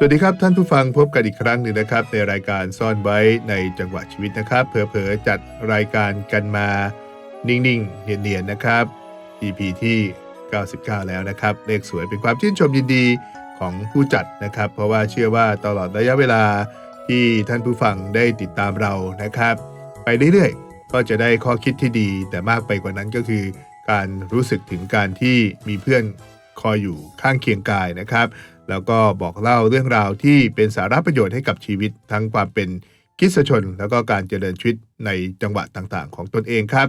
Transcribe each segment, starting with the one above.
สวัสดีครับท่านผู้ฟังพบกันอีกครั้งหนึ่งนะครับ ในรายการซ่อนไว้ในจังหวะชีวิตนะครับ เผลอๆจัดรายการกันมานิ่งๆเนียนๆนะครับ EP ที่ 99 แล้วนะครับ เลขสวยเป็นความชื่นชมยินดีของผู้จัดนะครับ เพราะว่าเชื่อว่าตลอดระยะเวลาที่ท่านผู้ฟังได้ติดตามเรานะครับ ไปเรื่อยๆ ก็จะได้ข้อคิดที่ดี แต่มากไปกว่านั้นก็คือ การรู้สึกถึงการที่มีเพื่อนคอยอยู่ข้างเคียงกายนะครับ แล้วก็บอกเล่าเรื่องราวที่เป็นสาระประโยชน์ให้กับชีวิต ทั้งความเป็นคริสชน แล้วก็การเจริญชีวิตในจังหวะต่างๆ ของตนเองครับ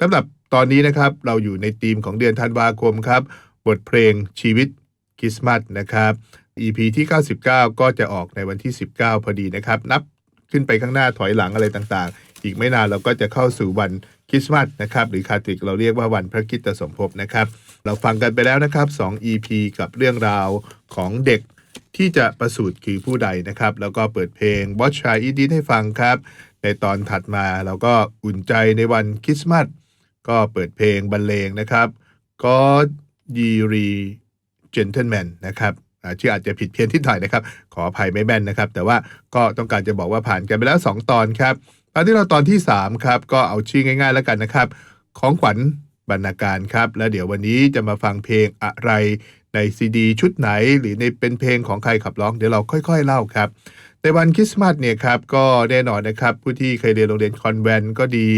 สำหรับตอนนี้นะครับเราอยู่ในธีมของเดือนธันวาคมครับ บทเพลงชีวิตคริสต์มาสนะครับ EP ที่ 99 ก็จะออกในวันที่ 19 พอดีนะครับ นับขึ้นไปข้างหน้าถอยหลังอะไรต่างๆ อีกไม่นานเราก็จะเข้าสู่วัน คริสต์มาสนะครับหรือคาทิกเราเรียกว่าวันพระคริสตสมภพนะครับ เราฟังกันไปแล้วนะครับ 2 EP กับเรื่องราวของเด็กที่จะประสูติคือผู้ใดนะครับ แล้วก็เปิดเพลง Watch I Eat It ให้ฟังครับ ในตอนถัดมาเราก็อุ่นใจในวันคริสต์มาสก็เปิดเพลงบรรเลงนะครับ God Ye Re Gentleman นะครับชื่ออาจจะผิดเพี้ยนที่หน่อยนะครับ ขออภัยไม่แม่นนะครับ แต่ว่าก็ต้องการจะบอกว่าผ่านกันไปแล้ว 2 ตอนครับ อนที่เราตอนที่ 3 ครับ ก็เอาชื่อง่าย ๆ แล้วกันนะครับ ของขวัญบรรณาการครับ แล้วเดี๋ยววันนี้จะมาฟังเพลงอะไรในซีดีชุดไหน หรือในเป็นเพลงของใครขับร้องเดี๋ยวเราค่อย ๆ เล่าครับในวันคริสต์มาสเนี่ยครับก็แน่นอนนะครับ ผู้ที่เคยเรียนโรงเรียนคอนแวนต์ก็ดี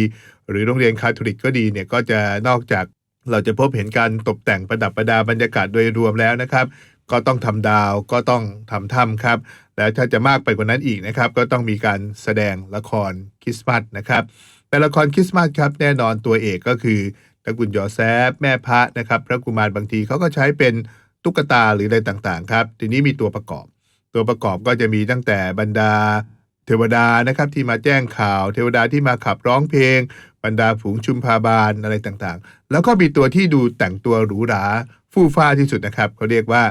หรือโรงเรียนคาทอลิกก็ดีเนี่ยก็จะนอกจากเราจะพบเห็นการตกแต่งประดับประดาบรรยากาศโดยรวมแล้วนะครับ ก็ต้องทำดาวก็ต้องทำถ้ำครับ แล้วถ้าจะมากไปกว่านั้นอีกนะครับ ก็ต้องมีการแสดงละครคริสต์มาสนะครับแต่ละครคริสต์มาสครับแน่นอนตัวเอกก็คือตระกุลยอแซฟแม่พระนะครับ พระกุมารบางทีเขาก็ใช้เป็นตุ๊กตาหรืออะไรต่างๆครับ ทีนี้มีตัวประกอบ ตัวประกอบก็จะมีตั้งแต่บรรดาเทวดานะครับที่มาแจ้งข่าว เทวดาที่มาขับร้องเพลง บรรดาฝูงชุมพาบาลอะไรต่างๆ แล้วก็มีตัวที่ดูแต่งตัวหรูหราฟู่ฟ้าที่สุดนะครับเขาเรียกว่า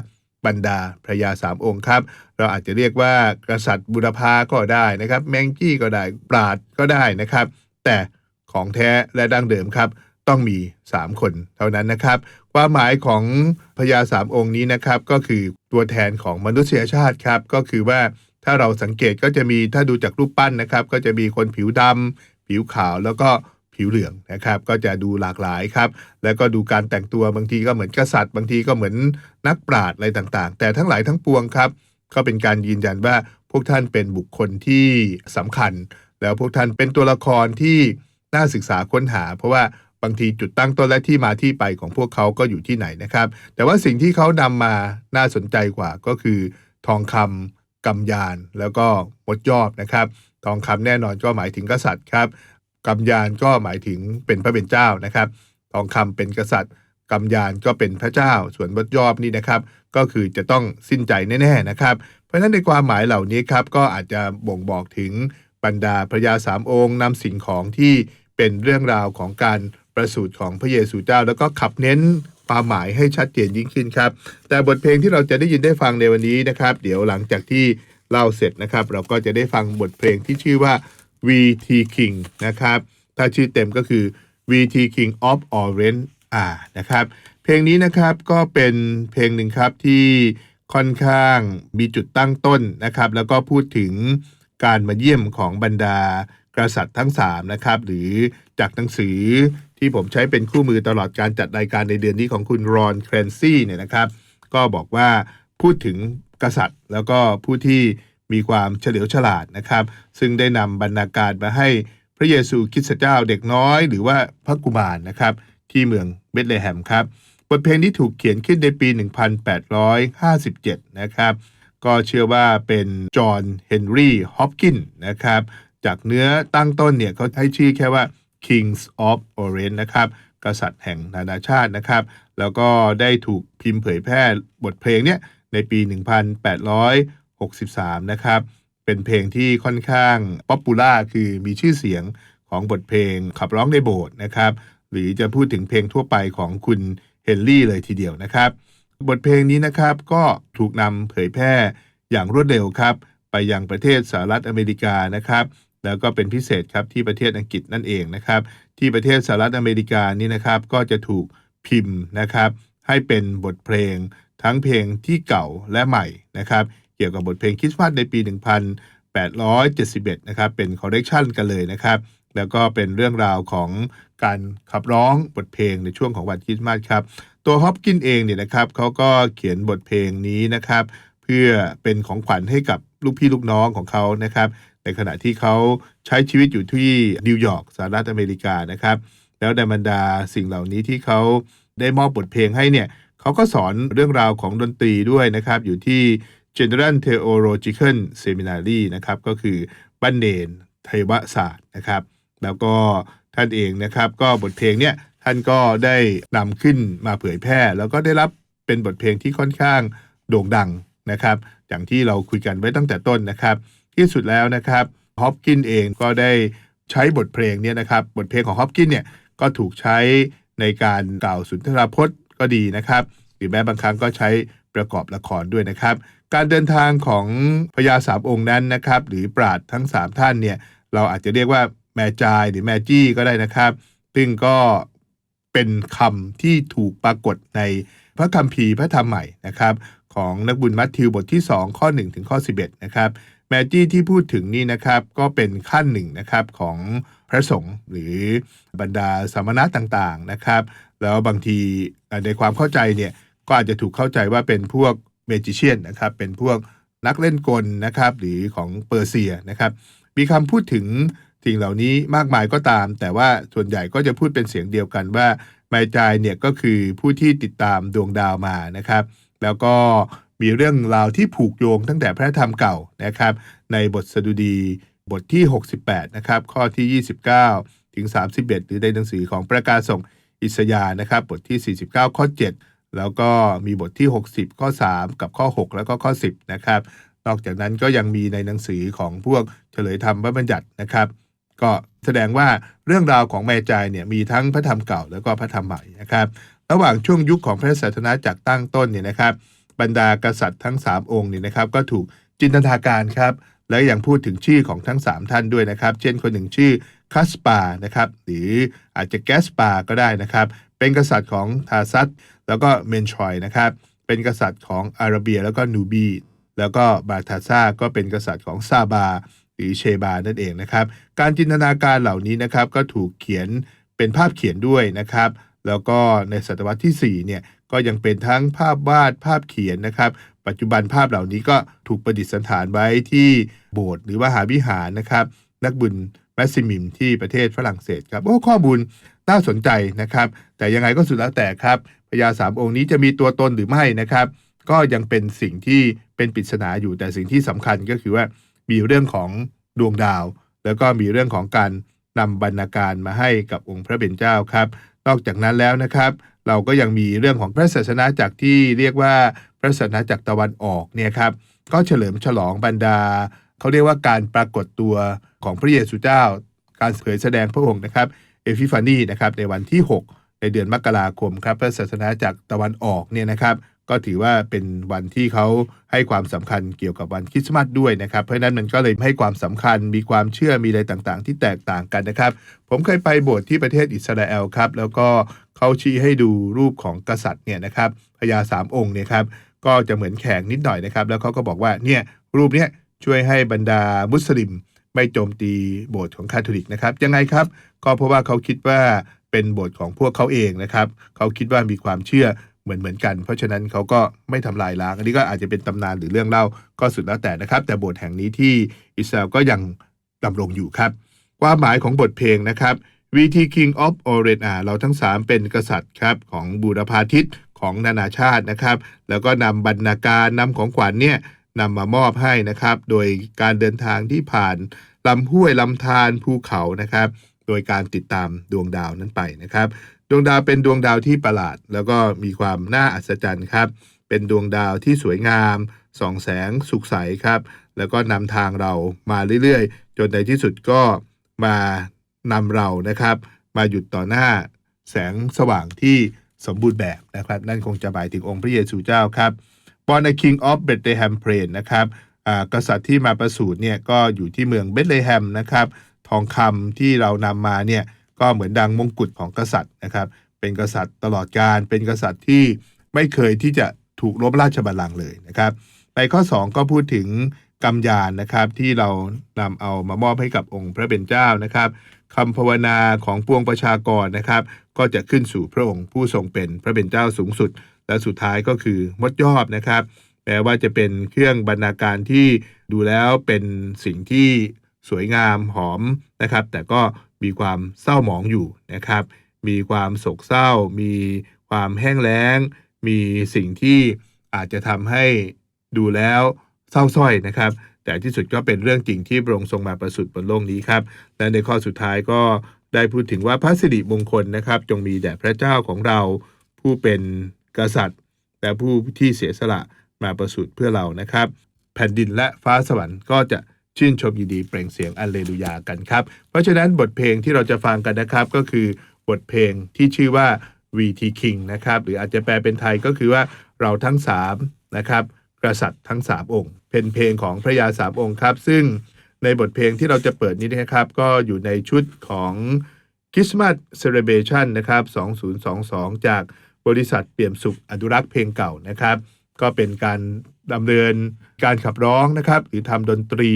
บรรดาพระยาสามองค์ครับ เราอาจจะเรียกว่ากษัตริย์บุรพาก็ได้นะครับ แมงจี้ก็ได้ปราดก็ได้นะครับ แต่ของแท้และดั้งเดิมครับ ต้องมี 3 คนเท่านั้นนะครับ ความหมายของพญาสามองค์นี้นะครับ ก็คือตัวแทนของมนุษยชาติครับ ก็คือว่าถ้าเราสังเกตก็จะมีถ้าดูจากรูปปั้นนะครับ ก็จะมีคนผิวดำผิวขาวแล้วก็ ผิวเหลืองนะครับ ก็จะดูหลากหลายครับ แล้วก็ดูการแต่งตัวบางทีก็เหมือนกษัตริย์ บางทีก็เหมือนนักปราชญ์อะไรต่างๆ แต่ทั้งหลายทั้งปวงครับ ก็เป็นการยืนยันว่าพวกท่านเป็นบุคคลที่สำคัญ แล้วพวกท่านเป็นตัวละครที่น่าศึกษาค้นหา เพราะว่าบางทีจุดตั้งต้นและที่มาที่ไปของพวกเขาก็อยู่ที่ไหนนะครับ แต่ว่าสิ่งที่เขานำมาน่าสนใจกว่าก็คือ ทองคำกำยานแล้วก็มดยอบนะครับ ทองคำแน่นอนก็หมายถึงกษัตริย์ครับ กำยานก็หมายถึงเป็นพระเป็นเจ้านะครับ ทองคำเป็นกษัตริย์กำยานก็เป็นพระเจ้า ส่วนมดยอบนี่นะครับ ก็คือจะต้องสิ้นใจแน่ๆนะครับ เพราะฉะนั้นในความหมายเหล่านี้ครับก็อาจจะบ่งบอกถึงบรรดาพระยาสามองค์นำสิ่งของที่เป็นเรื่องราวของการประสูติของพระเยซูเจ้า แล้วก็ขับเน้นความหมายให้ชัดเจนยิ่งขึ้นครับ แต่บทเพลงที่เราจะได้ยินได้ฟังในวันนี้นะครับ เดี๋ยวหลังจากที่เล่าเสร็จนะครับ เราก็จะได้ฟังบทเพลงที่ชื่อว่า VT King นะครับ ถ้าชื่อเต็มก็คือ VT King of Orange อ่านะครับ เพลงนี้นะครับก็เป็นเพลงหนึ่งครับที่ค่อนข้างมีจุดตั้งต้นนะครับ แล้วก็พูดถึงการมาเยี่ยมของบรรดากษัตริย์ทั้ง3นะครับ หรือจากหนังสือที่ผมใช้เป็นคู่มือตลอดการจัดรายการในเดือนนี้ของคุณรอนแครนซี่เนี่ยนะครับ ก็บอกว่าพูดถึงกษัตริย์แล้วก็ผู้ที่ มีความเฉลียวฉลาดนะครับ ซึ่งได้นำบรรณาการมาให้พระเยซูคริสต์เจ้าเด็กน้อย หรือว่าพระกุมารนะครับ ที่เมืองเบธเลแฮมครับ บทเพลงนี้ถูกเขียนขึ้นในปี 1857 นะครับ ก็เชื่อว่าเป็นจอห์นเฮนรี่ฮอปกินนะครับ จากเนื้อตั้งต้นเนี่ยเขาให้ชื่อแค่ว่า Kings of Orange นะครับกษัตริย์แห่งนานาชาตินะครับ แล้วก็ได้ถูกพิมพ์เผยแพร่บทเพลงเนี่ยในปี 63 นะครับ เป็นเพลงที่ค่อนข้างป๊อปปูล่าคือมีชื่อเสียงของบทเพลงขับร้องในโบสถ์นะครับ หรือจะพูดถึงเพลงทั่วไปของคุณเฮนรี่เลยทีเดียวนะครับ บทเพลงนี้นะครับก็ถูกนำเผยแพร่อย่างรวดเร็วครับ ไปยังประเทศสหรัฐอเมริกานะครับแล้วก็เป็นพิเศษครับที่ประเทศอังกฤษนั่นเองนะครับ ที่ประเทศสหรัฐอเมริกานี่นะครับ ก็จะถูกพิมพ์นะครับ ให้เป็นบทเพลง ทั้งเพลงที่เก่าและใหม่นะครับ เกี่ยวกับบทเพลงคริสต์มาสในปี 1871 นะครับ เป็นคอเรคชันกันเลยนะครับ แล้วก็เป็นเรื่องราวของการขับร้องบทเพลงในช่วงของวันคริสต์มาสครับ ตัวฮอปกินเองเนี่ยนะครับเขาก็เขียนบทเพลงนี้นะครับ เพื่อเป็นของขวัญให้กับลูกพี่ลูกน้องของเขานะครับ ในขณะที่เขาใช้ชีวิตอยู่ที่นิวยอร์กสหรัฐอเมริกานะครับ แล้วในบรรดาสิ่งเหล่านี้ที่เขาได้มอบบทเพลงให้เนี่ยเขาก็สอนเรื่องราวของดนตรีด้วยนะครับ อยู่ที่ General Theological Seminary นะครับก็คือบ้านเนนไทยวศาสตร์นะครับ แล้วก็ท่านเองนะครับ ก็บทเพลงเนี่ยท่านก็ได้นำขึ้นมาเผยแพร่ แล้วก็ได้รับเป็นบทเพลงที่ค่อนข้างโด่งดังนะครับ อย่างที่เราคุยกันไว้ตั้งแต่ต้นนะครับ ที่สุดแล้วนะครับฮอปกินเองก็ได้ใช้บทเพลงเนี่ยนะครับ บทเพลงของฮอปกินเนี่ยก็ถูกใช้ในการกล่าวสุนทรพจน์ก็ดีนะครับ หรือแม้บางครั้งก็ใช้ประกอบละครด้วยนะครับ การเดินทางของพญาสามองค์นั้นนะครับ หรือปราดทั้ง 3 ท่านเนี่ยเราอาจจะเรียกว่าแมจายหรือแมจี้ก็ได้นะครับ ซึ่งก็เป็นคำที่ถูกปรากฏในพระคัมภีร์พระธรรมใหม่นะครับ ของนักบุญมัทธิวบทที่ 2 ข้อ 1 ถึงข้อ 11 นะครับ แมจี้ที่พูดถึงนี่นะครับ ก็เป็นขั้นหนึ่งนะครับของพระสงฆ์หรือบรรดาสามณะต่างๆนะครับ แล้วบางทีในความเข้าใจเนี่ยก็อาจจะถูกเข้าใจว่าเป็นพวก เมจิเชียนนะครับเป็นพวกนักเล่นกลนะครับหรือของเปอร์เซียนะครับมีคำพูดถึงสิ่งเหล่านี้มากมายก็ตาม แต่ว่าส่วนใหญ่ก็จะพูดเป็นเสียงเดียวกันว่าไมจายเนี่ยก็คือผู้ที่ติดตามดวงดาวมานะครับ แล้วก็มีเรื่องราวที่ผูกโยงตั้งแต่พระธรรมเก่านะครับ ในบทสดุดีบทที่ 68 นะครับ ข้อที่ 29 ถึง 31 หรือในหนังสือของประกาศส่งอิสยานะครับ บทที่ 49 ข้อ 7 แล้วก็มีบทที่ 60 ข้อ 3 กับข้อ 6 แล้วก็ข้อ 10 นะครับ นอกจากนั้นก็ยังมีในหนังสือของพวกเฉลยธรรมพระบัญญัตินะครับ ก็แสดงว่าเรื่องราวของแม่จายเนี่ยมีทั้งพระธรรมเก่าแล้วก็พระธรรมใหม่นะครับ ระหว่างช่วงยุคของพระศาสนาจากรตั้งต้นเนี่ยนะครับ บรรดากษัตริย์ทั้ง 3 องค์เนี่ยนะครับ ก็ถูกจินตนาการครับและยังพูดถึงชื่อของทั้ง 3 ท่านด้วยนะครับ เช่นคนหนึ่งชื่อคัสปานะครับหรืออาจจะแกสปาก็ได้นะครับ เป็นกษัตริย์ของทาซัต แล้วก็เมนชอยนะครับ เป็นกษัตริย์ของอาราเบียแล้วก็นูบี แล้วก็บาทาซาก็เป็นกษัตริย์ของซาบาหรือเชบานั่นเองนะครับ การจินตนาการเหล่านี้นะครับก็ถูกเขียนเป็นภาพเขียนด้วยนะครับ แล้วก็ในศตวรรษที่4เนี่ยก็ยังเป็นทั้งภาพวาดภาพเขียนนะครับ ปัจจุบันภาพเหล่านี้ก็ถูกประดิษฐานไว้ที่โบสถ์หรือว่าหาวิหารนะครับ นักบุญแมสซิมิมที่ประเทศฝรั่งเศสครับโอ้ข้อมูลน่าสนใจนะครับ แต่ยังไงก็สุดแล้วแต่ครับ ญาสามองค์นี้จะมีตัวตนหรือไม่นะครับ ก็ยังเป็นสิ่งที่เป็นปริศนาอยู่แต่สิ่งที่สำคัญก็คือว่ามีเรื่องของดวงดาว แล้วก็มีเรื่องของการนำบรรณาการมาให้กับองค์พระเบญเจ้าครับ นอกจากนั้นแล้วนะครับ เราก็ยังมีเรื่องของพระศาสนาจักรที่เรียกว่าพระศาสนาจักรตะวันออกเนี่ยครับก็เฉลิมฉลองบรรดาเขาเรียกว่าการปรากฏตัวของพระเยซูเจ้า การเผยแสดงพระองค์นะครับเอฟิฟานีนะครับในวันที่ 6 ในเดือนมกราคมครับพระศาสนาจักตะวันออกเนี่ยนะครับก็ถือว่าเป็นวันที่เขาให้ความสำคัญเกี่ยวกับวันคริสต์มาสด้วยนะครับ เพราะนั้นมันก็เลยให้ความสำคัญมีความเชื่อมีอะไรต่างๆ ที่แตกต่างกันนะครับ ผมเคยไปโบสถ์ที่ประเทศอิสราเอลครับ แล้วก็เขาชี้ให้ดูรูปของกษัตริย์เนี่ยนะครับพญาสามองค์เนี่ยครับก็จะเหมือนแขกนิดหน่อยนะครับ แล้วเขาก็บอกว่าเนี่ยรูปเนี้ยช่วยให้บรรดามุสลิมไม่โจมตีโบสถ์ของคาทอลิกนะครับยังไงครับ ก็เพราะว่าเขาคิดว่า เป็นโบสถ์ของพวกเขาเองนะครับเขาคิดว่ามีความเชื่อเหมือนเหมือนกัน เพราะฉะนั้นเขาก็ไม่ทำลายล้างอันนี้ก็อาจจะเป็นตำนานหรือเรื่องเล่าก็สุดแล้วแต่นะครับ แต่โบสถ์แห่งนี้ที่อิสราเอลก็ยังดำรงอยู่ครับ ความหมายของบทเพลงนะครับ VT King of Oren อ่าเราทั้ง 3 เป็นกษัตริย์ครับของบูรพาทิตของนานาชาตินะครับ แล้วก็นำบรรณาการนำของขวัญเนี่ยนำมามอบให้นะครับ โดยการเดินทางที่ผ่านลำห้วยลำธารภูเขานะครับ โดยการติดตามดวงดาวนั้นไปนะครับ ดวงดาวเป็นดวงดาวที่ประหลาด แล้วก็มีความน่าอัศจรรย์ครับ เป็นดวงดาวที่สวยงามส่องแสงสุขใสครับ แล้วก็นำทางเรามาเรื่อยๆ จนในที่สุดก็มานำเรานะครับ มาหยุดต่อหน้าแสงสว่างที่สมบูรณ์แบบนะครับ นั่นคงจะหมายถึงองค์พระเยซูเจ้าครับ Born a King of Bethlehem Plain นะครับอากษัตริย์ที่มาประสูติเนี่ยก็อยู่ที่เมืองเบธเลแฮมนะครับ ทองคำที่เรานำมาเนี่ยก็เหมือนดังมงกุฎของกษัตริย์นะครับ เป็นกษัตริย์ตลอดการเป็นกษัตริย์ที่ไม่เคยที่จะถูกลบราชบัลลังก์เลยนะครับ ในข้อ 2 ก็พูดถึงกำยานนะครับที่เรานำเอามามอบให้กับองค์พระเป็นเจ้านะครับคำภาวนาของปวงประชากรนะครับ ก็จะขึ้นสู่พระองค์ผู้ทรงเป็นพระเป็นเจ้าสูงสุด และสุดท้ายก็คือมดยอบนะครับแม้ว่าจะเป็นเครื่องบรรณาการที่ดูแล้วเป็นสิ่งที่ สวยงามหอมนะครับ แต่ก็มีความเศร้าหมองอยู่นะครับ มีความโศกเศร้า มีความแห้งแล้ง มีสิ่งที่อาจจะทำให้ดูแล้วเศร้าส้อยนะครับ แต่ที่สุดก็เป็นเรื่องจริงที่พระองค์ทรงมาประสูติบนโลกนี้ครับ และในข้อสุดท้ายก็ได้พูดถึงว่าพระสิริมงคลนะครับ จงมีแด่พระเจ้าของเราผู้เป็นกษัตริย์ และผู้ที่เสียสละมาประสูติเพื่อเรานะครับ แผ่นดินและฟ้าสวรรค์ก็จะ ชื่นชมยินดีเปล่งเสียงอัลเลลูยากันครับ เพราะฉะนั้นบทเพลงที่เราจะฟังกันนะครับก็คือบทเพลงที่ชื่อว่า VT King นะครับ หรืออาจจะแปลเป็นไทยก็คือว่าเราทั้ง3นะครับกษัตริย์ทั้ง 3 องค์ เป็นเพลงของพระยาสามองค์ครับ ซึ่งในบทเพลงที่เราจะเปิดนี้นะครับ ก็อยู่ในชุดของ Christmas Celebration นะครับ 2022 จากบริษัทเปี่ยมสุขอนุรักษ์เพลงเก่านะครับ ก็เป็นการดำเนินการขับร้องนะครับ หรือทำดนตรี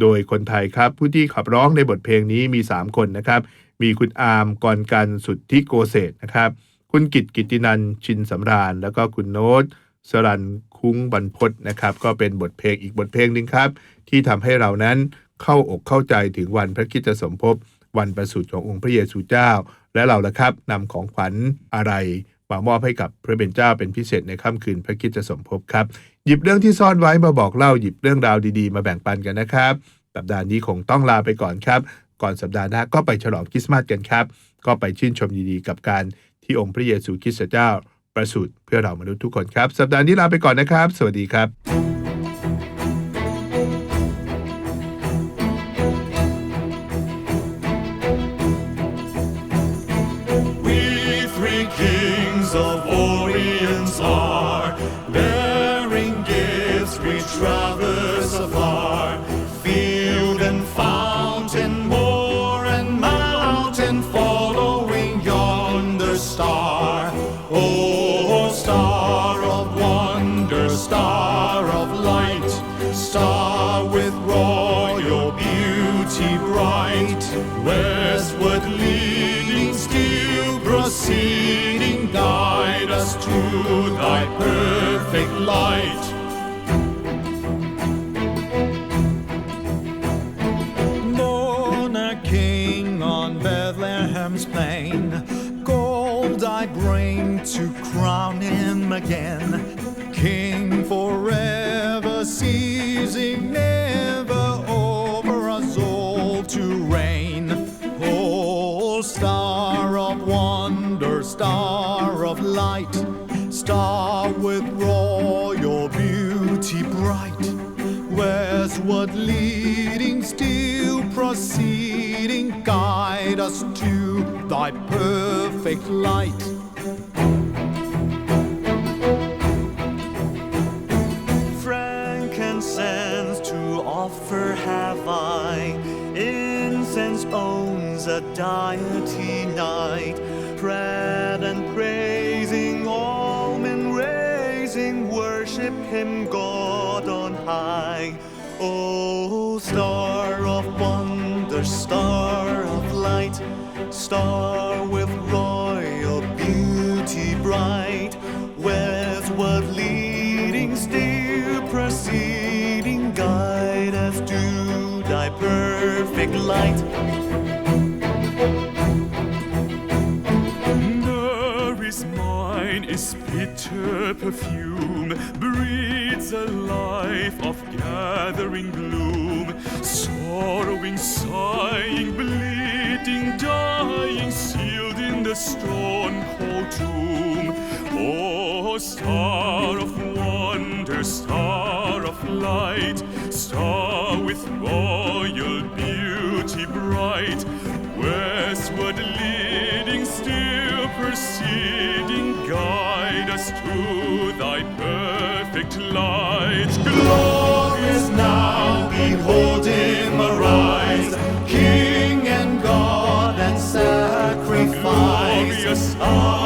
โดยคนไทยครับ ผู้ที่ขับร้องในบทเพลงนี้มี 3 คนนะครับ มีคุณอาร์มกรกันสุดทธิโกเศษนะครับ คุณกิตกิตินันชินสำราญ แล้วก็คุณโน้ตสรันคุ้งบรรพตนะครับ ก็เป็นบทเพลงอีกบทเพลงหนึ่งครับ ที่ทำให้เรานั้นเข้าอกเข้าใจถึงวันพระคริสตสมภพวันประสูติขององค์พระเยซูเจ้า และเราละครับนำของขวัญอะไร มามอบให้กับพระเป็นเจ้าเป็นพิเศษในค่ำคืนพระคิดจะสมภพครับ หยิบเรื่องที่ซ่อนไว้มาบอกเล่าหยิบเรื่องราวดีๆ มาแบ่งปันกันนะครับ สัปดาห์นี้คงต้องลาไปก่อนครับ ก่อนสัปดาห์หน้าก็ไปฉลองคริสต์มาสกันครับ ก็ไปชื่นชมดีๆกับการที่องค์พระเยซูคริสต์เจ้าประสูติเพื่อเรามนุษย์ทุกคนครับ สัปดาห์นี้ลาไปก่อนนะครับ สวัสดีครับ kings of Orient are, bearing gifts we traverse afar, field and fountain, moor and mountain, following yonder star. Oh, star of wonder, star of light, star with royal beauty bright, westward leading, us to thy perfect light. Born a king on Bethlehem's plain, gold I bring to crown him again. Star with royal beauty bright westward leading, still proceeding, guide us to thy perfect light. frankincense to offer have I. Incense owns a deity night. Worship him, God on high. O star of wonder, star of light, star with royal beauty bright, westward leading, still proceeding, guide us to thy perfect light. Bitter perfume, breathes a life of gathering gloom, sorrowing, sighing, bleeding, dying, sealed in the the stone cold tomb. Oh, star of wonder, star of light, star with royal beauty bright, westward leading, still proceeding, thy perfect light. Glorious now, behold him arise, King and God and sacrifice. Glorious.